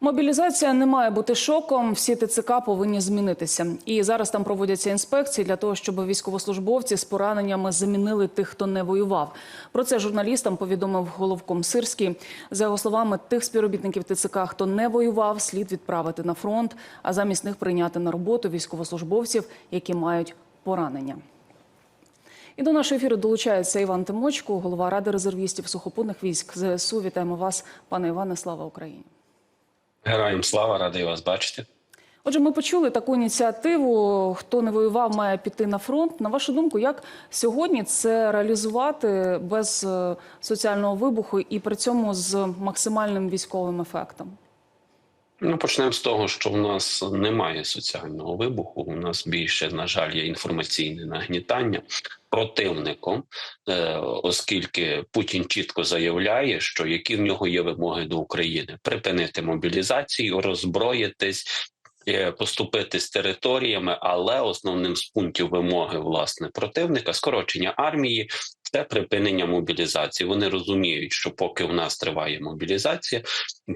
Мобілізація не має бути шоком. Всі ТЦК повинні змінитися. І зараз там проводяться інспекції для того, щоб військовослужбовці з пораненнями замінили тих, хто не воював. Про це журналістам повідомив головком Сирський. За його словами, тих співробітників ТЦК, хто не воював, слід відправити на фронт, а замість них прийняти на роботу військовослужбовців, які мають поранення. І до нашого ефіру долучається Іван Тимочко, голова ради резервістів сухопутних військ ЗСУ. Вітаємо вас, пане Іване. Слава Україні. Героям слава, радий вас бачити. Отже, ми почули таку ініціативу. Хто не воював, має піти на фронт. На вашу думку, як сьогодні це реалізувати без е, соціального вибуху і при цьому з максимальним військовим ефектом? Ну, почнемо з того, що в нас немає соціального вибуху. У нас більше, на жаль, є інформаційне нагнітання противником, е, оскільки Путін чітко заявляє, що які в нього є вимоги до України: припинити мобілізацію, роззброїтись. Е, Поступити з територіями, але основним з пунктів вимоги власне противника скорочення армії це припинення мобілізації. Вони розуміють, що поки у нас триває мобілізація,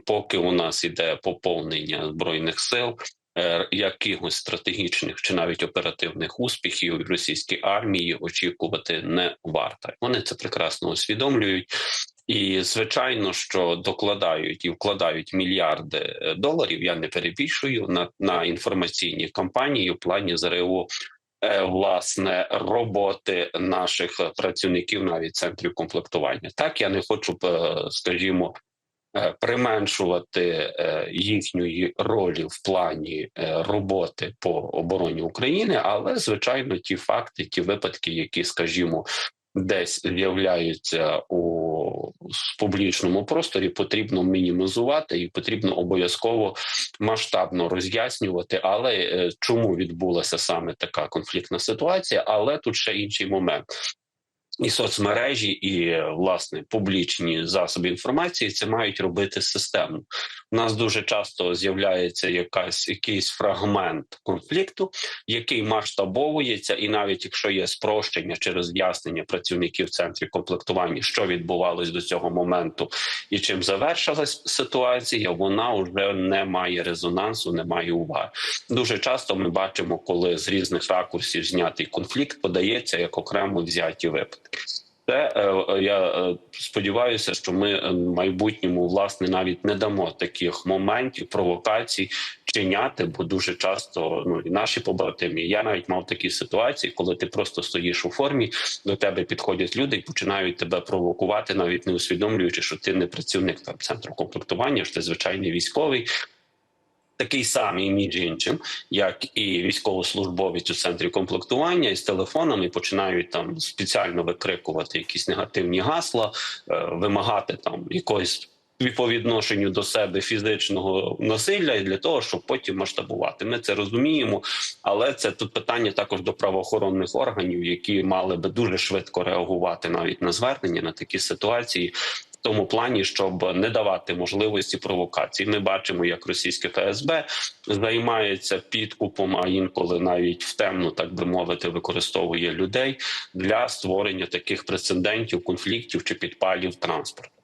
поки у нас іде поповнення збройних сил. е, Якихось стратегічних чи навіть оперативних успіхів російській армії очікувати не варто. Вони це прекрасно усвідомлюють, і звичайно, що докладають і вкладають мільярди е, доларів. Я не перебільшую на, на інформаційні кампанії в плані ЗРУ е, власне роботи наших працівників навіть центрів комплектування. Так я не хочу, е, скажімо. Применшувати їхньої ролі в плані роботи по обороні України, але звичайно, ті факти, ті випадки, які, скажімо, десь з'являються у публічному просторі, потрібно мінімізувати і потрібно обов'язково масштабно роз'яснювати. Але е, чому відбулася саме така конфліктна ситуація? Але тут ще інший момент. І соцмережі, і власне публічні засоби інформації це мають робити системно. У нас дуже часто з'являється якась якийсь фрагмент конфлікту, який масштабовується, і навіть якщо є спрощення чи роз'яснення працівників центрів комплектування, що відбувалось до цього моменту, і чим завершилась ситуація, вона вже не має резонансу, не має уваги. Дуже часто ми бачимо, коли з різних ракурсів знятий конфлікт подається як окремо взяті випадки. Це е, я е, сподіваюся, що ми е, в майбутньому власне навіть не дамо таких моментів провокацій чиняти, бо дуже часто ну і наші побратимі. Я навіть мав такі ситуації, коли ти просто стоїш у формі, до тебе підходять люди і починають тебе провокувати, навіть не усвідомлюючи, що ти не працівник там центру комплектування, що ти звичайний військовий. Такий самий між іншим, як і військовослужбовець у центрі комплектування, і з телефонами починають там спеціально викрикувати якісь негативні гасла, е, вимагати там якогось по відношенню до себе фізичного насилля і для того, щоб потім масштабувати. Ми це розуміємо, але це тут питання також до правоохоронних органів, які мали би дуже швидко реагувати навіть на звернення на такі ситуації. Тому плані, щоб не давати можливості провокацій, ми бачимо, як російське ФСБ займається підкупом, а інколи навіть в темну, так би мовити, використовує людей для створення таких прецедентів, конфліктів чи підпалів транспорту.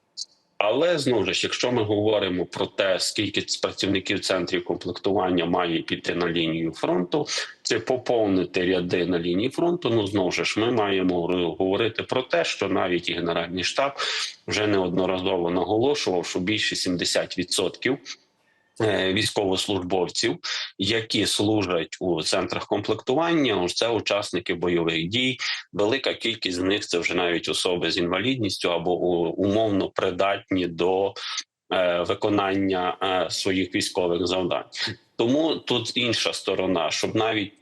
Але знову ж, якщо ми говоримо про те, скільки працівників центрів комплектування має піти на лінію фронту, це поповнити ряди на лінії фронту, ну знову ж ми маємо говорити про те, що навіть і генеральний штаб вже неодноразово наголошував, що більше 70% е, військовослужбовців, які служать у центрах комплектування, це учасники бойових дій. Велика кількість з них це вже навіть особи з інвалідністю або умовно придатні до е, виконання е, своїх військових завдань. Тому тут інша сторона, щоб навіть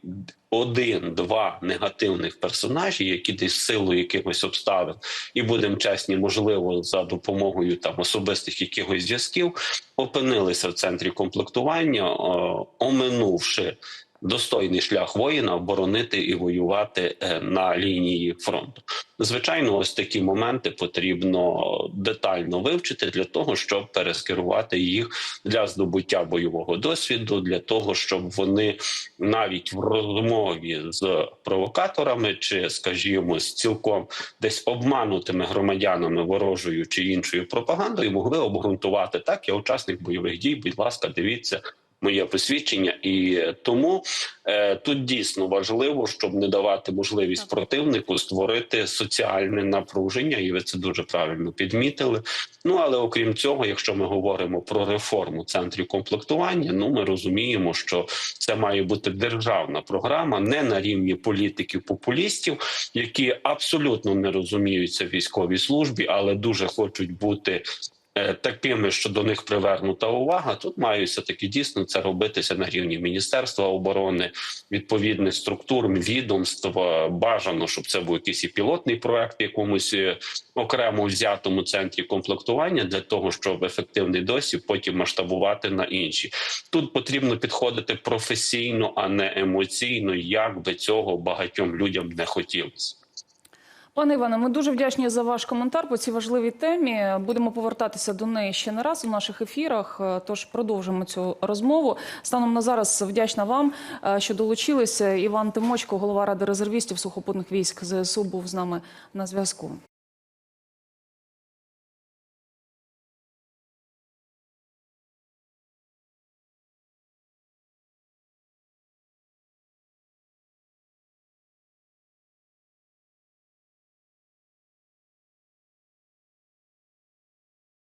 один-два негативних персонажі, які десь силою якихось обставин, і будемо чесні, можливо, за допомогою там особистих якихось зв'язків, опинилися в центрі комплектування, о, оминувши достойний шлях воїна оборонити і воювати е, на лінії фронту. Звичайно, ось такі моменти потрібно детально вивчити для того, щоб перескерувати їх для здобуття бойового досвіду, для того, щоб вони навіть в розмові з провокаторами, чи, скажімо, з цілком десь обманутими громадянами ворожою чи іншою пропагандою, могли обґрунтувати так. Я учасник бойових дій. Будь ласка, дивіться. Моє посвідчення, і тому е, тут дійсно важливо, щоб не давати можливість противнику створити соціальне напруження, і ви це дуже правильно підмітили. Ну але окрім цього, якщо ми говоримо про реформу центрів комплектування, ну ми розуміємо, що це має бути державна програма, не на рівні політиків-популістів, які абсолютно не розуміються в військовій службі, але дуже хочуть бути. Е, Такими, що до них привернута увага, тут все таки дійсно це робитися на рівні Міністерства оборони, відповідних структур, відомств. Е, Бажано, щоб це був якийсь і пілотний проект в якомусь е, окремо взятому центрі комплектування для того, щоб ефективний досвід потім масштабувати на інші. Тут потрібно підходити професійно, а не емоційно, як би цього багатьом людям не хотілося. Пане Іване, ми дуже вдячні за ваш коментар по цій важливій темі. Будемо повертатися до неї ще не раз у наших ефірах. е, Тож продовжимо цю розмову. Станом на зараз вдячна вам, е, що долучилися. Іван Тимочко, голова ради резервістів сухопутних військ ЗСУ, був з нами на зв'язку.